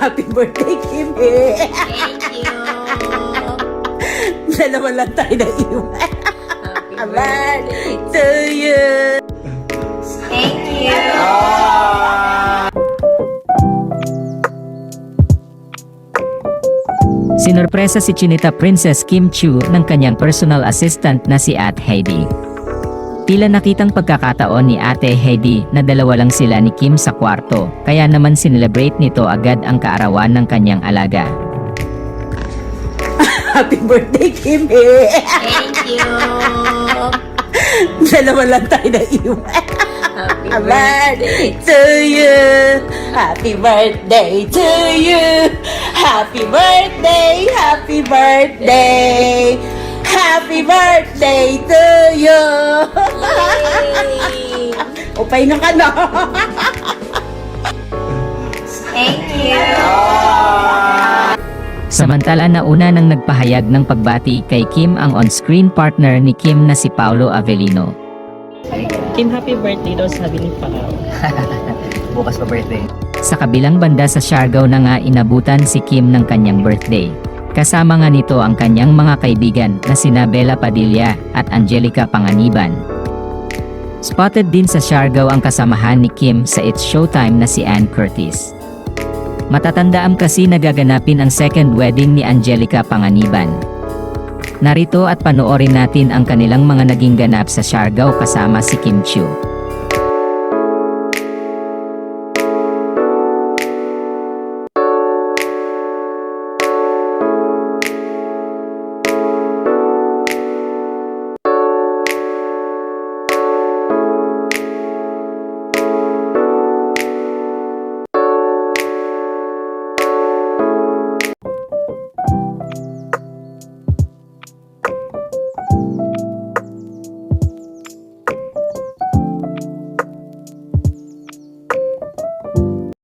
Happy birthday, Kim eh. Thank you. Dalawa lang tayo na iwan. Happy Birthday to you. Thank you. Sinorpresa si Chinita Princess Kim Chu ng kanyang personal assistant na si At Heidi. Tila nakitang pagkakataon ni Ate Heidi na dalawa lang sila ni Kim sa kwarto, kaya naman sinelebrate nito agad ang kaarawan ng kanyang alaga. Happy birthday, Kim eh. Thank you. Dalawa lang tayo na iwan. Happy birthday to you. Happy birthday to you. Happy birthday, happy birthday. Happy birthday to you. Yay! Upay na ka na. Thank you. Samantala nauna nang nagpahayag ng pagbati kay Kim ang on-screen partner ni Kim na si Paolo Avellino. Kim, happy birthday daw sabi ni Pao. Bukas pa birthday. Sa kabilang banda sa Siargao na nga inabutan si Kim ng kanyang birthday. Kasama nga nito ang kanyang mga kaibigan na sina Bella Padilla at Angelica Panganiban. Spotted din sa Siargao ang kasamahan ni Kim sa It's Showtime na si Ann Curtis. Matatandaan kasi nagaganapin ang second wedding ni Angelica Panganiban. Narito at panoorin natin ang kanilang mga naging ganap sa Siargao kasama si Kim Chiu.